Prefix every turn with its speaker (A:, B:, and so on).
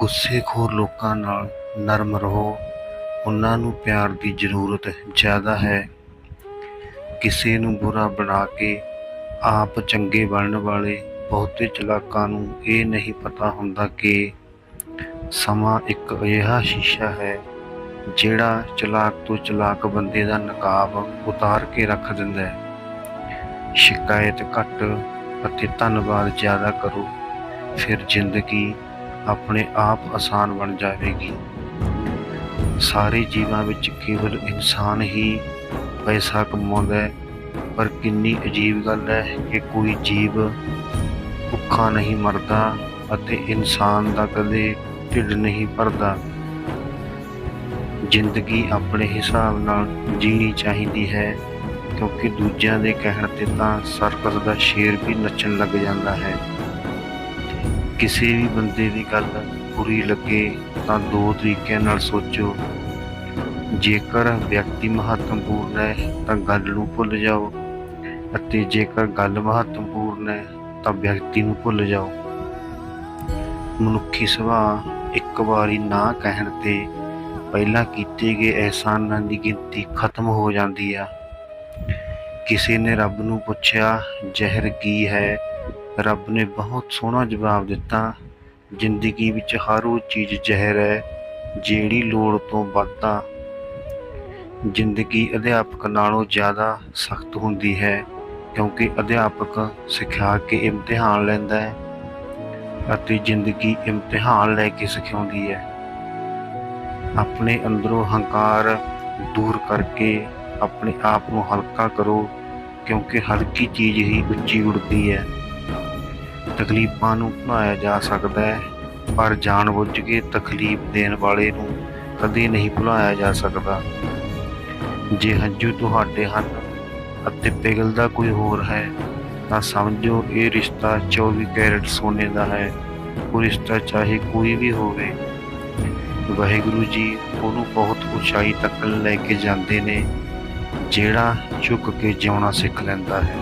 A: ਗੁੱਸੇਖੋਰ ਲੋਕਾਂ ਨਾਲ ਨਰਮ ਰਹੋ। ਉਹਨਾਂ ਨੂੰ ਪਿਆਰ ਦੀ ਜ਼ਰੂਰਤ ਜ਼ਿਆਦਾ ਹੈ। ਕਿਸੇ ਨੂੰ ਬੁਰਾ ਬਣਾ ਕੇ ਆਪ ਚੰਗੇ ਬਣਨ ਵਾਲੇ ਬਹੁਤੇ ਚਲਾਕਾਂ ਨੂੰ ਇਹ ਨਹੀਂ ਪਤਾ ਹੁੰਦਾ ਕਿ ਸਮਾਂ ਇੱਕ ਅਜਿਹਾ ਸ਼ੀਸ਼ਾ ਹੈ ਜਿਹੜਾ ਚਲਾਕ ਤੋਂ ਚਲਾਕ ਬੰਦੇ ਦਾ ਨਕਾਬ ਉਤਾਰ ਕੇ ਰੱਖ ਦਿੰਦਾ ਹੈ। ਸ਼ਿਕਾਇਤ ਘੱਟ ਅਤੇ ਧੰਨਵਾਦ ਜ਼ਿਆਦਾ ਕਰੋ। ਫਿਰ ਜ਼ਿੰਦਗੀ ਆਪਣੇ ਆਪ ਆਸਾਨ ਬਣ ਜਾਵੇਗੀ। ਸਾਰੇ ਜੀਵਾਂ ਵਿੱਚ ਕੇਵਲ ਇਨਸਾਨ ਹੀ ਪੈਸਾ ਕਮਾਉਂਦਾ ਹੈ, ਪਰ ਕਿੰਨੀ ਅਜੀਬ ਗੱਲ ਹੈ ਕਿ ਕੋਈ ਜੀਵ ਭੁੱਖਾ ਨਹੀਂ ਮਰਦਾ ਅਤੇ ਇਨਸਾਨ ਦਾ ਕਦੇ ਢਿੱਡ ਨਹੀਂ ਭਰਦਾ। ਜ਼ਿੰਦਗੀ ਆਪਣੇ ਹਿਸਾਬ ਨਾਲ ਜੀਣੀ ਚਾਹੀਦੀ ਹੈ, ਕਿਉਂਕਿ ਦੂਜਿਆਂ ਦੇ ਕਹਿਣ ਤੇ ਤਾਂ ਸਰਕਸ ਦਾ ਸ਼ੇਰ ਵੀ ਨੱਚਣ ਲੱਗ ਜਾਂਦਾ ਹੈ। ਕਿਸੇ ਵੀ ਬੰਦੇ ਦੀ ਗੱਲ ਬੁਰੀ ਲੱਗੇ ਤਾਂ ਦੋ ਤਰੀਕਿਆਂ ਨਾਲ ਸੋਚੋ। ਜੇਕਰ ਵਿਅਕਤੀ ਮਹੱਤਵਪੂਰਨ ਹੈ, ਤਾਂ ਗੱਲ ਨੂੰ ਭੁੱਲ ਜਾਓ ਅਤੇ ਜੇਕਰ ਗੱਲ ਮਹੱਤਵਪੂਰਨ ਹੈ, ਤਾਂ ਵਿਅਕਤੀ ਨੂੰ ਭੁੱਲ ਜਾਓ। ਮਨੁੱਖੀ ਸੁਭਾਅ ਇੱਕ ਵਾਰੀ ਨਾ ਕਹਿਣ ਤੇ ਪਹਿਲਾਂ ਕੀਤੇ ਗਏ ਅਹਿਸਾਨਾਂ ਦੀ ਗਿਣਤੀ ਖਤਮ ਹੋ ਜਾਂਦੀ ਆ। ਕਿਸੇ ਨੇ ਰੱਬ ਨੂੰ ਪੁੱਛਿਆ, ਜ਼ਹਿਰ ਕੀ ਹੈ? ਰੱਬ ਨੇ ਬਹੁਤ ਸੋਹਣਾ ਜਵਾਬ ਦਿੱਤਾ। ਜ਼ਿੰਦਗੀ ਵਿੱਚ ਹਰ ਉਹ ਚੀਜ਼ ਜ਼ਹਿਰ ਹੈ, ਜਿਹੜੀ ਲੋੜ ਤੋਂ ਵੱਧ ਆ ਜ਼ਿੰਦਗੀ ਅਧਿਆਪਕ ਨਾਲੋਂ ਜ਼ਿਆਦਾ ਸਖਤ ਹੁੰਦੀ ਹੈ, ਕਿਉਂਕਿ ਅਧਿਆਪਕ ਸਿਖਾ ਕੇ ਇਮਤਿਹਾਨ ਲੈਂਦਾ ਹੈ ਅਤੇ ਜ਼ਿੰਦਗੀ ਇਮਤਿਹਾਨ ਲੈ ਕੇ ਸਿਖਾਉਂਦੀ ਹੈ। ਆਪਣੇ ਅੰਦਰੋਂ ਹੰਕਾਰ ਦੂਰ ਕਰਕੇ ਆਪਣੇ ਆਪ ਨੂੰ ਹਲਕਾ ਕਰੋ, ਕਿਉਂਕਿ ਹਲਕੀ ਚੀਜ਼ ਹੀ ਉੱਚੀ ਉੱਡਦੀ ਹੈ। ਤਕਲੀਫਾਂ ਨੂੰ ਭੁਲਾਇਆ ਜਾ ਸਕਦਾ ਹੈ, ਪਰ ਜਾਣਬੁੱਝ ਕੇ ਤਕਲੀਫ ਦੇਣ ਵਾਲੇ ਨੂੰ ਕਦੇ ਨਹੀਂ ਭੁਲਾਇਆ ਜਾ ਸਕਦਾ। ਜੇ ਹੰਝੂ ਤੁਹਾਡੇ ਹਨ ਅਤੇ ਪਿਘਲਦਾ ਕੋਈ ਹੋਰ ਹੈ, ਤਾਂ ਸਮਝੋ ਇਹ ਰਿਸ਼ਤਾ 24 ਕੈਰਟ ਸੋਨੇ ਦਾ ਹੈ। ਉਹ ਰਿਸ਼ਤਾ ਚਾਹੇ ਕੋਈ ਵੀ ਹੋਵੇ। ਵਾਹਿਗੁਰੂ ਜੀ ਉਹਨੂੰ ਬਹੁਤ ਉਚਾਈ ਤੱਕ ਲੈ ਕੇ ਜਾਂਦੇ ਨੇ, ਜਿਹੜਾ ਝੁੱਕ ਕੇ ਜਿਉਣਾ ਸਿੱਖ ਲੈਂਦਾ ਹੈ।